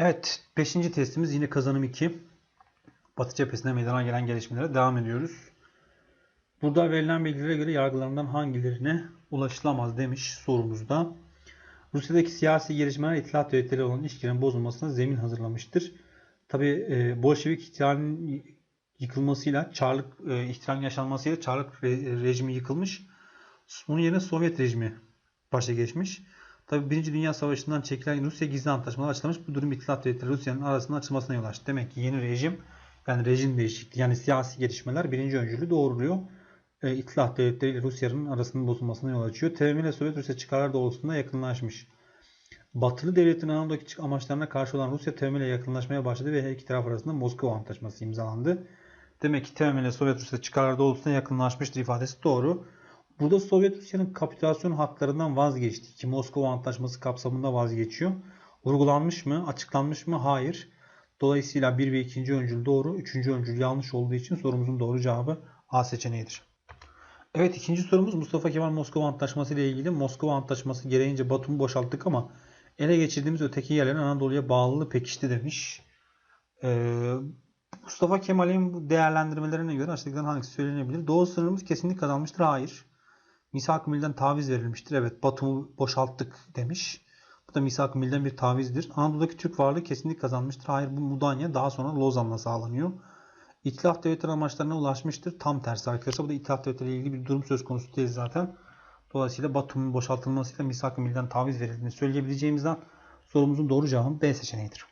Evet 5. testimiz yine kazanım 2. Batı cephesinde meydana gelen gelişmelere devam ediyoruz. Burada verilen bilgilere göre yargılarından hangilerine ulaşılamaz demiş sorumuzda. Rusya'daki siyasi gelişmeler İttihat Devletleri olan ilişkilerin bozulmasına zemin hazırlamıştır. Tabi e, Bolşevik ihtilalinin yıkılmasıyla, Çarlık e, ihtilalin yaşanmasıyla Çarlık re- rejimi yıkılmış. Bunun yerine Sovyet rejimi başa geçmiş. Tabi 1. Dünya Savaşı'ndan çekilen Rusya gizli antlaşmalar açıklamış. Bu durum İttihat Devletleri Rusya'nın arasında açılmasına yol açtı. Demek ki yeni rejim yani rejim değişikliği yani siyasi gelişmeler birinci öncülü doğruluyor. E, İttihat Devletleri ile Rusya'nın arasının bozulmasına yol açıyor. TBMM ile Sovyet Rusya çıkarlar doğrultusunda yakınlaşmış. Batılı devletin Anadolu'daki amaçlarına karşı olan Rusya TBMM ile yakınlaşmaya başladı ve her iki taraf arasında Moskova Antlaşması imzalandı. Demek ki TBMM ile Sovyet Rusya çıkarlar doğrultusunda yakınlaşmıştır ifadesi doğru. Burada Sovyet Rusya'nın kapitülasyon haklarından vazgeçti ki Moskova Antlaşması kapsamında vazgeçiyor. Vurgulanmış mı? Açıklanmış mı? Hayır. Dolayısıyla 1 ve 2. öncül doğru, 3. öncül yanlış olduğu için sorumuzun doğru cevabı A seçeneğidir. Evet ikinci sorumuz Mustafa Kemal Moskova Antlaşması ile ilgili. Moskova Antlaşması gereğince Batum'u boşalttık ama ele geçirdiğimiz öteki yerlerin Anadolu'ya bağlılığı pekişti demiş. Ee, Mustafa Kemal'in değerlendirmelerine göre aşağıdakilerden hangisi söylenebilir? Doğu sınırımız kesinlik kazanmıştır. Hayır. Misak-ı Mil'den taviz verilmiştir. Evet Batum'u boşalttık demiş. Bu da Misak-ı Mil'den bir tavizdir. Anadolu'daki Türk varlığı kesinlik kazanmıştır. Hayır bu Mudanya daha sonra Lozan'la sağlanıyor. İtilaf devletleri amaçlarına ulaşmıştır. Tam tersi arkadaşlar. Bu da İtilaf devletleri ilgili bir durum söz konusu değil zaten. Dolayısıyla Batum'un boşaltılmasıyla Misak-ı Mil'den taviz verildiğini söyleyebileceğimizden sorumuzun doğru cevabı B seçeneğidir.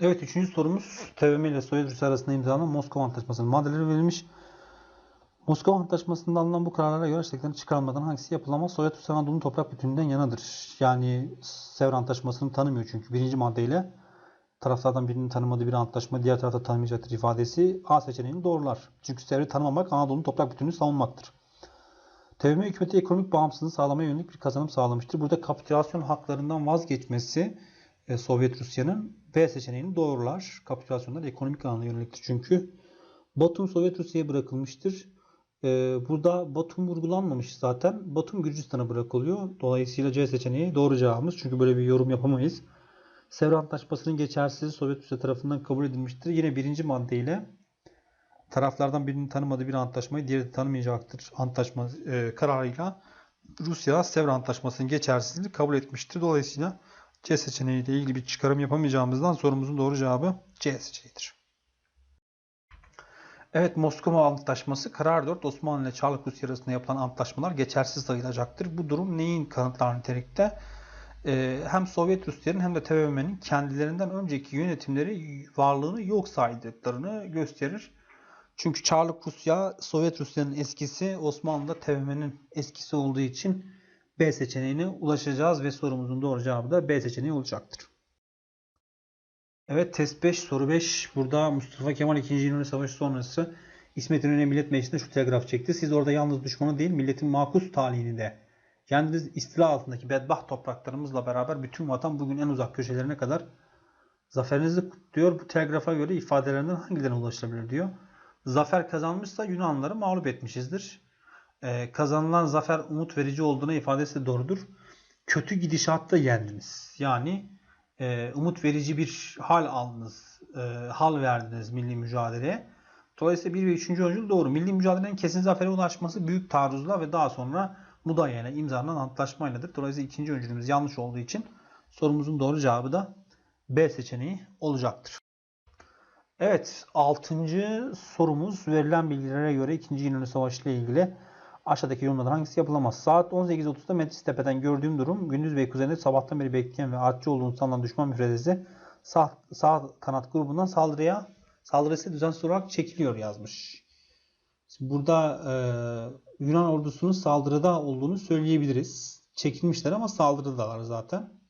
Evet üçüncü sorumuz TBMM ile Sovyet arasında imzalanan Moskova Antlaşması'nın maddeleri verilmiş. Moskova Antlaşması'nda alınan bu kararlara göre aşağıdakilerin çıkarılmadan hangisi yapılamaz? Sovyet Anadolu'nun toprak bütünlüğünden yanadır. Yani Sevr Antlaşması'nı tanımıyor çünkü birinci maddeyle taraflardan birinin tanımadığı bir antlaşma diğer tarafta tanımayacaktır ifadesi A seçeneğini doğrular. Çünkü Sevr'i tanımamak Anadolu'nun toprak bütünlüğünü savunmaktır. TBMM hükümeti ekonomik bağımsızlığını sağlamaya yönelik bir kazanım sağlamıştır. Burada kapitülasyon haklarından vazgeçmesi e, Sovyet Rusya'nın B seçeneğini doğrular. Kapitülasyonlar ekonomik alana yöneliktir çünkü. Batum Sovyet Rusya'ya bırakılmıştır. Ee, burada Batum vurgulanmamış zaten. Batum Gürcistan'a bırakılıyor. Dolayısıyla C seçeneği doğru cevabımız. Çünkü böyle bir yorum yapamayız. Sevr Antlaşması'nın geçersizliği Sovyet Rusya tarafından kabul edilmiştir. Yine birinci maddeyle taraflardan birinin tanımadığı bir antlaşmayı diğeri de tanımayacaktır. Antlaşma e, kararıyla Rusya Sevr Antlaşması'nın geçersizliğini kabul etmiştir. Dolayısıyla C seçeneğiyle ilgili bir çıkarım yapamayacağımızdan sorumuzun doğru cevabı C seçeneğidir. Evet Moskova Antlaşması karar 4 Osmanlı ile Çarlık Rusya arasında yapılan antlaşmalar geçersiz sayılacaktır. Bu durum neyin kanıtlar nitelikte? Ee, hem Sovyet Rusya'nın hem de TBMM'nin kendilerinden önceki yönetimleri varlığını yok saydıklarını gösterir. Çünkü Çarlık Rusya Sovyet Rusya'nın eskisi, Osmanlı'da TBMM'nin eskisi olduğu için B seçeneğine ulaşacağız ve sorumuzun doğru cevabı da B seçeneği olacaktır. Evet test 5 soru 5. Burada Mustafa Kemal 2. İnönü Savaşı sonrası İsmet İnönü Millet Meclisi'nde şu telgraf çekti. Siz orada yalnız düşmanı değil milletin makus talihini de kendiniz istila altındaki bedbaht topraklarımızla beraber bütün vatan bugün en uzak köşelerine kadar zaferinizi kutluyor. Bu telgrafa göre ifadelerinden hangilerine ulaşılabilir diyor. Zafer kazanmışsa Yunanlıları mağlup etmişizdir. Ee, kazanılan zafer umut verici olduğuna ifadesi de doğrudur. Kötü gidişatta yendiniz. Yani e, umut verici bir hal aldınız, e, hal verdiniz milli mücadeleye. Dolayısıyla 1 ve 3. öncül doğru. Milli mücadelenin kesin zafere ulaşması büyük taarruzla ve daha sonra Mudanya ile imzalanan antlaşmayladır. Dolayısıyla ikinci öncülümüz yanlış olduğu için sorumuzun doğru cevabı da B seçeneği olacaktır. Evet 6. sorumuz verilen bilgilere göre 2. İnönü Savaşı ile ilgili aşağıdaki yorumlardan hangisi yapılamaz? Saat 18.30'da Metis Tepe'den gördüğüm durum Gündüz Bey kuzeyinde sabahtan beri bekleyen ve artçı olduğunu sanılan düşman müfredesi sağ, sağ kanat grubundan saldırıya saldırısı düzensiz olarak çekiliyor yazmış. Şimdi burada e, Yunan ordusunun saldırıda olduğunu söyleyebiliriz. Çekilmişler ama saldırıdalar zaten.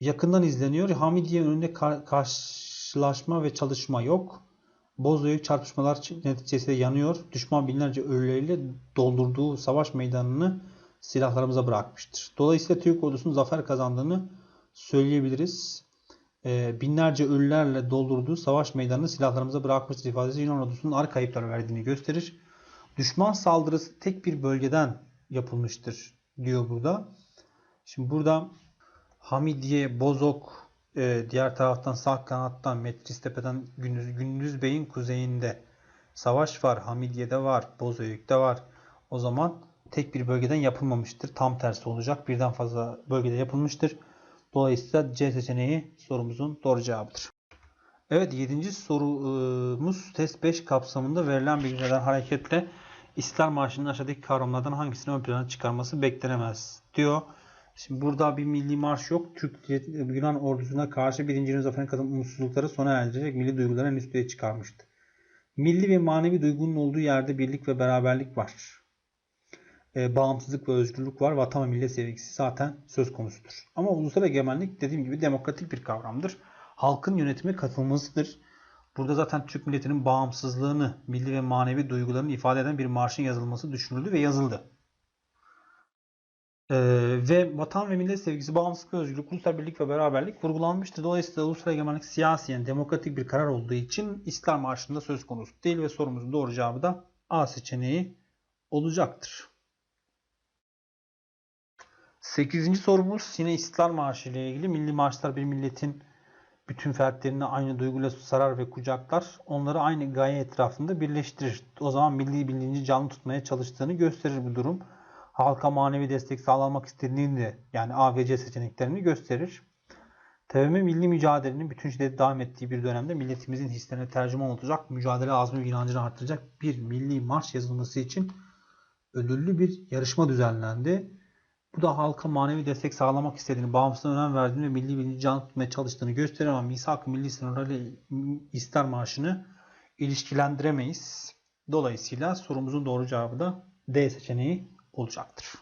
Yakından izleniyor. Hamidiye önünde kar karşılaşma ve çalışma yok. Bozüyük çarpışmalar neticesinde yanıyor. Düşman binlerce ölüleriyle doldurduğu savaş meydanını silahlarımıza bırakmıştır. Dolayısıyla Türk ordusunun zafer kazandığını söyleyebiliriz. Ee, binlerce ölülerle doldurduğu savaş meydanını silahlarımıza bırakmıştır ifadesi Yunan ordusunun ağır kayıplar verdiğini gösterir. Düşman saldırısı tek bir bölgeden yapılmıştır diyor burada. Şimdi burada Hamidiye, Bozok, e, diğer taraftan sağ kanattan Metris Tepe'den Gündüz, Gündüz Bey'in kuzeyinde savaş var. Hamidiye'de var. Bozüyük'te var. O zaman tek bir bölgeden yapılmamıştır. Tam tersi olacak. Birden fazla bölgede yapılmıştır. Dolayısıyla C seçeneği sorumuzun doğru cevabıdır. Evet 7. sorumuz test 5 kapsamında verilen bilgilerden hareketle İstiklal Marşı'nın aşağıdaki kavramlardan hangisini ön plana çıkarması beklenemez diyor. Şimdi burada bir milli marş yok. Türk Yunan ordusuna karşı 1. Yunan zaferine kadın umutsuzlukları sona erdirecek milli duyguları en üst düzeye çıkarmıştı. Milli ve manevi duygunun olduğu yerde birlik ve beraberlik var. E, bağımsızlık ve özgürlük var. Vatan ve millet sevgisi zaten söz konusudur. Ama ulusal egemenlik dediğim gibi demokratik bir kavramdır. Halkın yönetime katılmasıdır. Burada zaten Türk milletinin bağımsızlığını, milli ve manevi duygularını ifade eden bir marşın yazılması düşünüldü ve yazıldı. Ee, ve vatan ve millet sevgisi, bağımsızlık özgürlük, ulusal birlik ve beraberlik vurgulanmıştır. Dolayısıyla ulusal egemenlik siyasi yani demokratik bir karar olduğu için İstiklal Marşı'nda söz konusu değil ve sorumuzun doğru cevabı da A seçeneği olacaktır. 8. sorumuz yine İstiklal Marşı ile ilgili. Milli marşlar bir milletin bütün fertlerini aynı duyguyla sarar ve kucaklar. Onları aynı gaye etrafında birleştirir. O zaman milli bilinci canlı tutmaya çalıştığını gösterir bu durum. Halka manevi destek sağlamak istediğini de yani A ve C seçeneklerini gösterir. TBMM milli mücadelenin bütün şiddeti devam ettiği bir dönemde milletimizin hislerine tercüman olacak, mücadele azmi ve inancını artıracak bir milli marş yazılması için ödüllü bir yarışma düzenlendi. Bu da halka manevi destek sağlamak istediğini, bağımsızlığına önem verdiğini ve milli bilinci canlı tutmaya çalıştığını gösterir ama misak milli sınırlarıyla İster Marşı'nı ilişkilendiremeyiz. Dolayısıyla sorumuzun doğru cevabı da D seçeneği olacaktır.